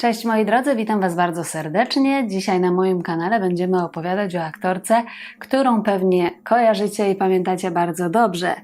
Cześć moi drodzy, witam Was bardzo serdecznie. Dzisiaj na moim kanale będziemy opowiadać o aktorce, którą pewnie kojarzycie i pamiętacie bardzo dobrze,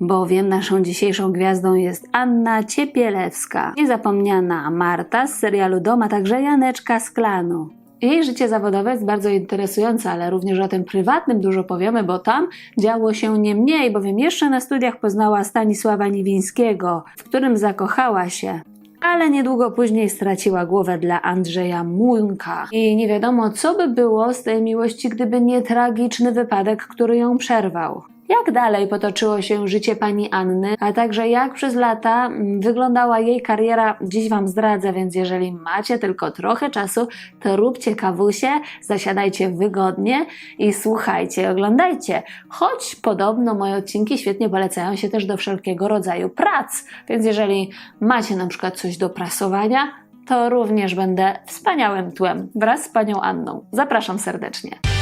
bowiem naszą dzisiejszą gwiazdą jest Anna Ciepielewska, niezapomniana Marta z serialu Dom, a także Janeczka z klanu. Jej życie zawodowe jest bardzo interesujące, ale również o tym prywatnym dużo powiemy, bo tam działo się nie mniej, bowiem jeszcze na studiach poznała Stanisława Niwińskiego, w którym zakochała się ale niedługo później straciła głowę dla Andrzeja Muńka. I nie wiadomo, co by było z tej miłości, gdyby nie tragiczny wypadek, który ją przerwał. Jak dalej potoczyło się życie pani Anny, a także jak przez lata mm, wyglądała jej kariera, dziś Wam zdradzę, więc jeżeli macie tylko trochę czasu, to róbcie kawusie, zasiadajcie wygodnie i słuchajcie, oglądajcie. Choć podobno moje odcinki świetnie polecają się też do wszelkiego rodzaju prac, więc jeżeli macie na przykład coś do prasowania, to również będę wspaniałym tłem wraz z panią Anną. Zapraszam serdecznie.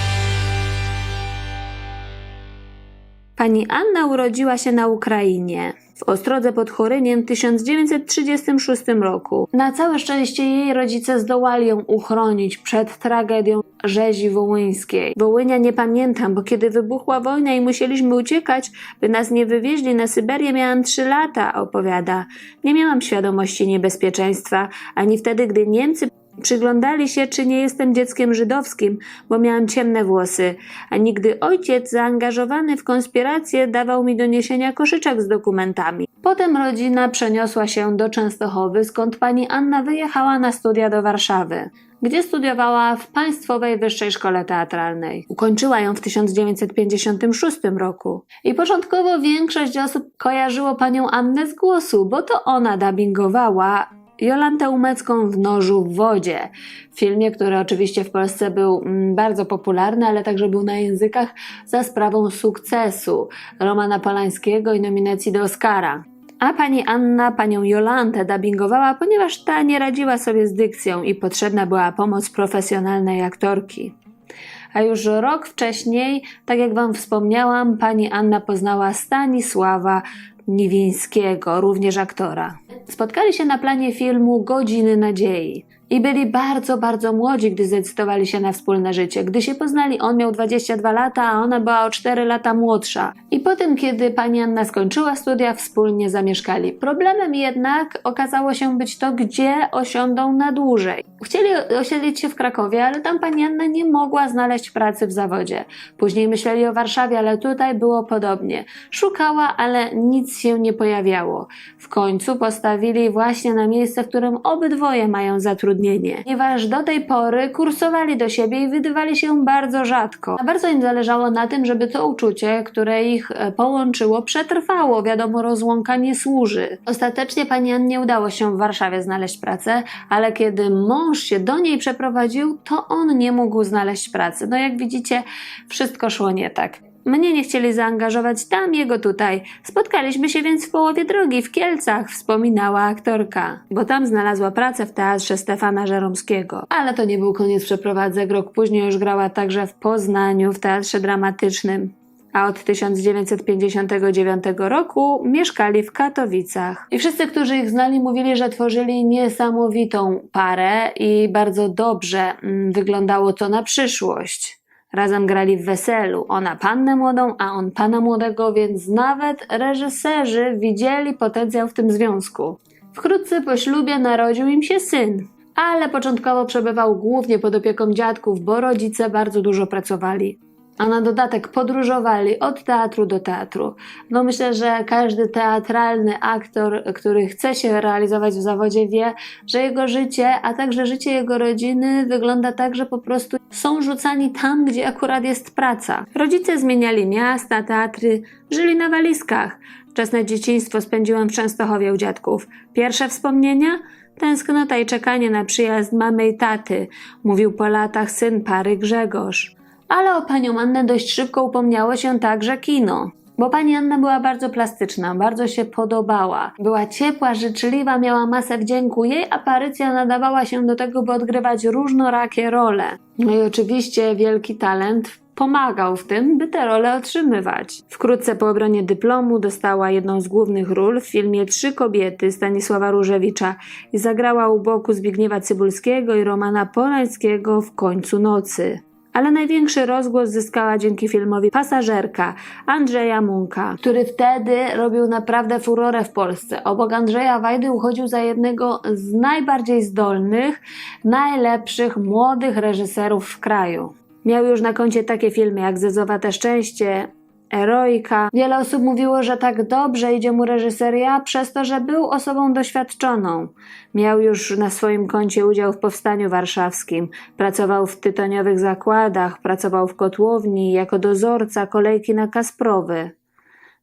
Pani Anna urodziła się na Ukrainie, w Ostrodze pod Choryniem w 1936 roku. Na całe szczęście jej rodzice zdołali ją uchronić przed tragedią rzezi wołyńskiej. Wołynia nie pamiętam, bo kiedy wybuchła wojna i musieliśmy uciekać, by nas nie wywieźli na Syberię, miałam trzy lata, opowiada. Nie miałam świadomości niebezpieczeństwa, ani wtedy, gdy Niemcy Przyglądali się, czy nie jestem dzieckiem żydowskim, bo miałam ciemne włosy, a nigdy ojciec zaangażowany w konspirację dawał mi doniesienia koszyczek z dokumentami. Potem rodzina przeniosła się do Częstochowy, skąd pani Anna wyjechała na studia do Warszawy gdzie studiowała w Państwowej Wyższej Szkole Teatralnej. Ukończyła ją w 1956 roku. I początkowo większość osób kojarzyło panią Annę z głosu, bo to ona dubbingowała Jolantę Umecką w Nożu w wodzie. Filmie, który oczywiście w Polsce był mm, bardzo popularny, ale także był na językach za sprawą sukcesu Romana Polańskiego i nominacji do Oscara. A pani Anna panią Jolantę dubbingowała, ponieważ ta nie radziła sobie z dykcją i potrzebna była pomoc profesjonalnej aktorki. A już rok wcześniej, tak jak Wam wspomniałam, pani Anna poznała Stanisława Niwińskiego, również aktora. Spotkali się na planie filmu Godziny Nadziei. I byli bardzo, bardzo młodzi, gdy zdecydowali się na wspólne życie. Gdy się poznali, on miał 22 lata, a ona była o 4 lata młodsza. I potem, kiedy pani Anna skończyła studia, wspólnie zamieszkali. Problemem jednak okazało się być to, gdzie osiądą na dłużej. Chcieli osiedlić się w Krakowie, ale tam pani Anna nie mogła znaleźć pracy w zawodzie. Później myśleli o Warszawie, ale tutaj było podobnie. Szukała, ale nic się nie pojawiało. W końcu postawili właśnie na miejsce, w którym obydwoje mają zatrudnienie zatrudnienie, ponieważ do tej pory kursowali do siebie i wydywali się bardzo rzadko. A bardzo im zależało na tym, żeby to uczucie, które ich e, połączyło, przetrwało. Wiadomo, rozłąka nie służy. Ostatecznie pani Annie udało się w Warszawie znaleźć pracę, ale kiedy mąż się do niej przeprowadził, to on nie mógł znaleźć pracy. No jak widzicie, wszystko szło nie tak. Mnie nie chcieli zaangażować tam, jego tutaj. Spotkaliśmy się więc w połowie drogi, w Kielcach, wspominała aktorka, bo tam znalazła pracę w teatrze Stefana Żeromskiego. Ale to nie był koniec przeprowadzek. Rok później już grała także w Poznaniu, w teatrze dramatycznym a od 1959 roku mieszkali w Katowicach. I wszyscy, którzy ich znali, mówili, że tworzyli niesamowitą parę i bardzo dobrze mm, wyglądało to na przyszłość. Razem grali w weselu, ona pannę młodą, a on pana młodego, więc nawet reżyserzy widzieli potencjał w tym związku. Wkrótce po ślubie narodził im się syn, ale początkowo przebywał głównie pod opieką dziadków, bo rodzice bardzo dużo pracowali a na dodatek podróżowali od teatru do teatru. No myślę, że każdy teatralny aktor, który chce się realizować w zawodzie, wie, że jego życie, a także życie jego rodziny wygląda tak, że po prostu są rzucani tam, gdzie akurat jest praca. Rodzice zmieniali miasta, teatry, żyli na walizkach. Wczesne dzieciństwo spędziłem w Częstochowie u dziadków. Pierwsze wspomnienia? Tęsknota i czekanie na przyjazd mamy i taty, mówił po latach syn pary Grzegorz. Ale o panią Annę dość szybko upomniało się także kino. Bo pani Anna była bardzo plastyczna, bardzo się podobała. Była ciepła, życzliwa, miała masę wdzięku. Jej aparycja nadawała się do tego, by odgrywać różnorakie role. No i oczywiście wielki talent pomagał w tym, by te role otrzymywać. Wkrótce po obronie dyplomu dostała jedną z głównych ról w filmie Trzy kobiety Stanisława Różewicza i zagrała u boku Zbigniewa Cybulskiego i Romana Polańskiego w końcu nocy ale największy rozgłos zyskała dzięki filmowi Pasażerka Andrzeja Munka, który wtedy robił naprawdę furorę w Polsce. Obok Andrzeja Wajdy uchodził za jednego z najbardziej zdolnych, najlepszych młodych reżyserów w kraju. Miał już na koncie takie filmy jak Zezowate Szczęście, Eroika. Wiele osób mówiło, że tak dobrze idzie mu reżyseria przez to, że był osobą doświadczoną. Miał już na swoim koncie udział w powstaniu warszawskim, pracował w tytoniowych zakładach, pracował w kotłowni jako dozorca kolejki na Kasprowy.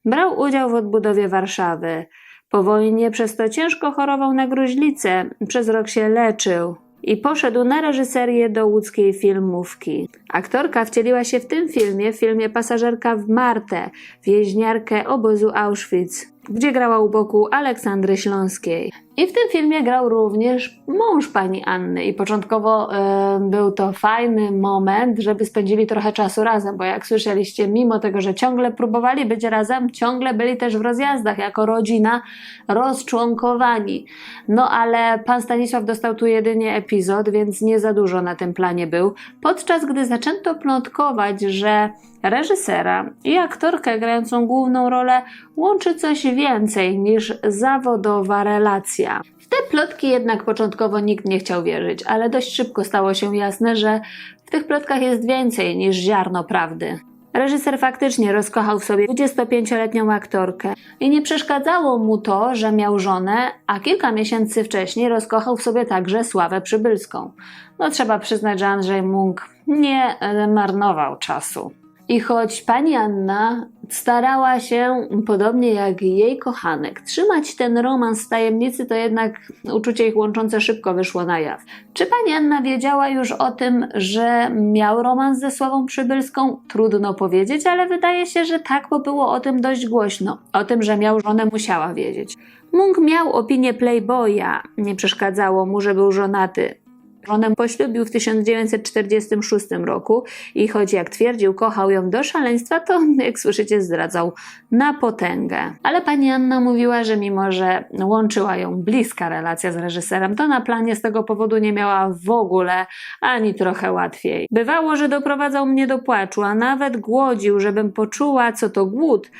Brał udział w odbudowie Warszawy. Po wojnie przez to ciężko chorował na gruźlicę, przez rok się leczył i poszedł na reżyserię do łódzkiej filmówki. Aktorka wcieliła się w tym filmie, w filmie Pasażerka w Martę, więźniarkę obozu Auschwitz, gdzie grała u boku Aleksandry Śląskiej. I w tym filmie grał również mąż pani Anny i początkowo e, był to fajny moment, żeby spędzili trochę czasu razem, bo jak słyszeliście, mimo tego, że ciągle próbowali być razem, ciągle byli też w rozjazdach jako rodzina rozczłonkowani. No ale pan Stanisław dostał tu jedynie epizod, więc nie za dużo na tym planie był. Podczas gdy zaczęto plotkować, że reżysera i aktorkę grającą główną rolę łączy coś więcej niż zawodowa relacja. W te plotki jednak początkowo nikt nie chciał wierzyć, ale dość szybko stało się jasne, że w tych plotkach jest więcej niż ziarno prawdy. Reżyser faktycznie rozkochał w sobie 25-letnią aktorkę i nie przeszkadzało mu to, że miał żonę, a kilka miesięcy wcześniej rozkochał w sobie także Sławę Przybylską. No trzeba przyznać, że Andrzej Munk nie marnował czasu. I choć pani Anna starała się, podobnie jak jej kochanek, trzymać ten romans w tajemnicy, to jednak uczucie ich łączące szybko wyszło na jaw. Czy pani Anna wiedziała już o tym, że miał romans ze Sławą Przybylską? Trudno powiedzieć, ale wydaje się, że tak, bo było o tym dość głośno. O tym, że miał żonę, musiała wiedzieć. Munk miał opinię playboya, nie przeszkadzało mu, że był żonaty. Żonę poślubił w 1946 roku i choć jak twierdził, kochał ją do szaleństwa, to jak słyszycie zdradzał na potęgę. Ale pani Anna mówiła, że mimo, że łączyła ją bliska relacja z reżyserem, to na planie z tego powodu nie miała w ogóle ani trochę łatwiej. Bywało, że doprowadzał mnie do płaczu, a nawet głodził, żebym poczuła, co to głód,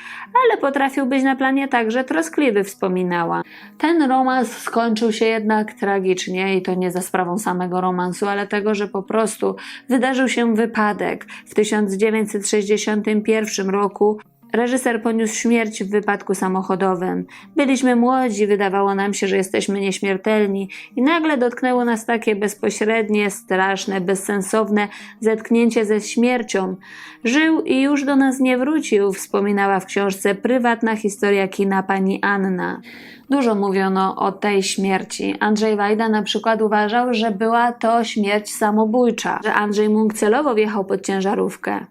ale potrafił być na planie także troskliwy, wspominała. Ten romans skończył się jednak tragicznie i to nie za sprawą samego romansu, ale tego, że po prostu wydarzył się wypadek. W 1961 roku Reżyser poniósł śmierć w wypadku samochodowym. Byliśmy młodzi, wydawało nam się, że jesteśmy nieśmiertelni, i nagle dotknęło nas takie bezpośrednie, straszne, bezsensowne zetknięcie ze śmiercią. Żył i już do nas nie wrócił, wspominała w książce Prywatna historia kina pani Anna. Dużo mówiono o tej śmierci. Andrzej Wajda na przykład uważał, że była to śmierć samobójcza, że Andrzej Munk celowo wjechał pod ciężarówkę.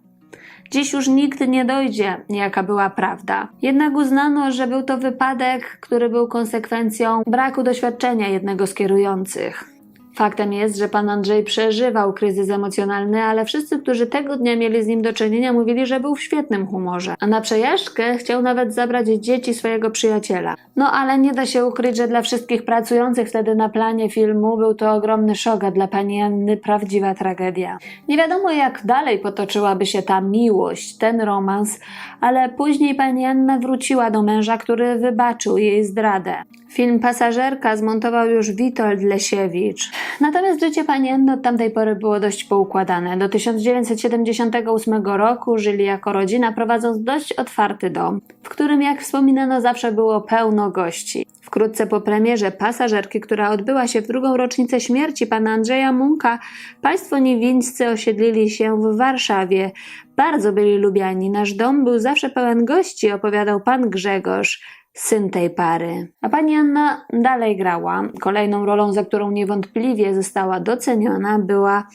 Dziś już nikt nie dojdzie, jaka była prawda. Jednak uznano, że był to wypadek, który był konsekwencją braku doświadczenia jednego z kierujących. Faktem jest, że pan Andrzej przeżywał kryzys emocjonalny, ale wszyscy, którzy tego dnia mieli z nim do czynienia, mówili, że był w świetnym humorze. A na przejażdżkę chciał nawet zabrać dzieci swojego przyjaciela. No ale nie da się ukryć, że dla wszystkich pracujących wtedy na planie filmu był to ogromny szok, a dla pani Anny prawdziwa tragedia. Nie wiadomo, jak dalej potoczyłaby się ta miłość, ten romans, ale później pani Anna wróciła do męża, który wybaczył jej zdradę. Film Pasażerka zmontował już Witold Lesiewicz. Natomiast życie pani Anny od tamtej pory było dość poukładane. Do 1978 roku żyli jako rodzina, prowadząc dość otwarty dom, w którym, jak wspominano, zawsze było pełno gości. Wkrótce po premierze Pasażerki, która odbyła się w drugą rocznicę śmierci pana Andrzeja Munka, państwo niewińscy osiedlili się w Warszawie. Bardzo byli lubiani. Nasz dom był zawsze pełen gości, opowiadał pan Grzegorz syn tej pary. A pani Anna dalej grała. Kolejną rolą, za którą niewątpliwie została doceniona, była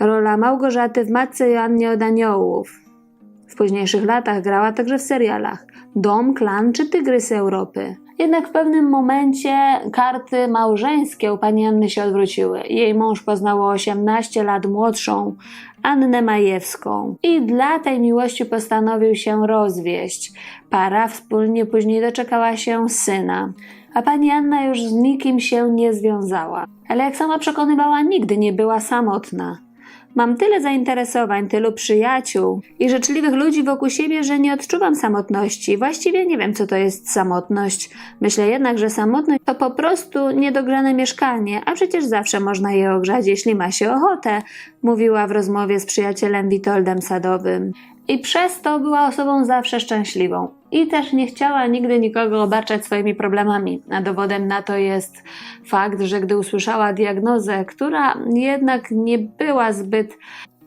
rola Małgorzaty w Matce Joannie od Aniołów. W późniejszych latach grała także w serialach Dom, Klan czy Tygrysy Europy. Jednak w pewnym momencie karty małżeńskie u pani Anny się odwróciły. Jej mąż poznał o 18 lat młodszą Annę Majewską i dla tej miłości postanowił się rozwieść. Para wspólnie później doczekała się syna. A pani Anna już z nikim się nie związała. Ale jak sama przekonywała, nigdy nie była samotna. Mam tyle zainteresowań, tylu przyjaciół i życzliwych ludzi wokół siebie, że nie odczuwam samotności. Właściwie nie wiem, co to jest samotność. Myślę jednak, że samotność to po prostu niedogrzane mieszkanie, a przecież zawsze można je ogrzać, jeśli ma się ochotę, mówiła w rozmowie z przyjacielem Witoldem Sadowym. I przez to była osobą zawsze szczęśliwą. I też nie chciała nigdy nikogo obarczać swoimi problemami. A dowodem na to jest fakt, że gdy usłyszała diagnozę, która jednak nie była zbyt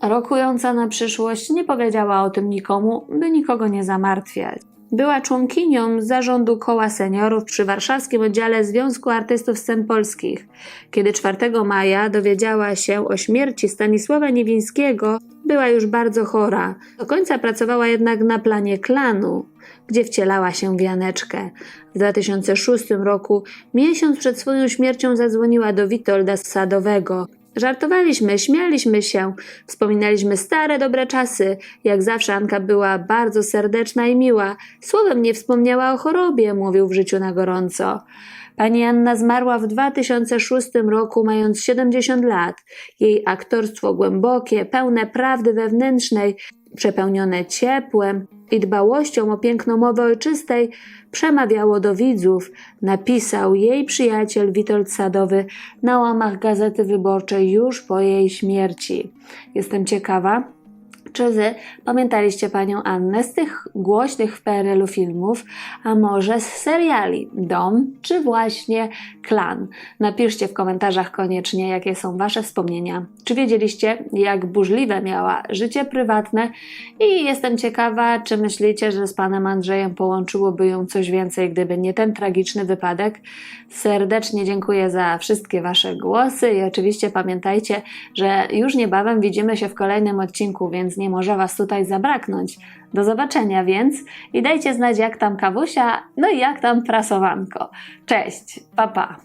rokująca na przyszłość, nie powiedziała o tym nikomu, by nikogo nie zamartwiać. Była członkinią zarządu koła seniorów przy warszawskim oddziale Związku Artystów Scen Polskich. Kiedy 4 maja dowiedziała się o śmierci Stanisława Niewińskiego, była już bardzo chora. Do końca pracowała jednak na planie klanu, gdzie wcielała się w Janeczkę. W 2006 roku, miesiąc przed swoją śmiercią, zadzwoniła do Witolda Sadowego. Żartowaliśmy, śmialiśmy się, wspominaliśmy stare, dobre czasy. Jak zawsze Anka była bardzo serdeczna i miła. Słowem nie wspomniała o chorobie, mówił w życiu na gorąco. Pani Anna zmarła w 2006 roku, mając 70 lat. Jej aktorstwo głębokie, pełne prawdy wewnętrznej, przepełnione ciepłem i dbałością o piękno mowy ojczystej, przemawiało do widzów, napisał jej przyjaciel Witold Sadowy na łamach Gazety Wyborczej już po jej śmierci. Jestem ciekawa, czy pamiętaliście panią Annę z tych głośnych w PRL-u filmów, a może z seriali Dom czy właśnie Klan? Napiszcie w komentarzach koniecznie, jakie są wasze wspomnienia. Czy wiedzieliście, jak burzliwe miała życie prywatne? I jestem ciekawa, czy myślicie, że z panem Andrzejem połączyłoby ją coś więcej, gdyby nie ten tragiczny wypadek? Serdecznie dziękuję za wszystkie wasze głosy i oczywiście pamiętajcie, że już niebawem widzimy się w kolejnym odcinku, więc nie może Was tutaj zabraknąć. Do zobaczenia więc i dajcie znać jak tam kawusia, no i jak tam prasowanko. Cześć, pa pa.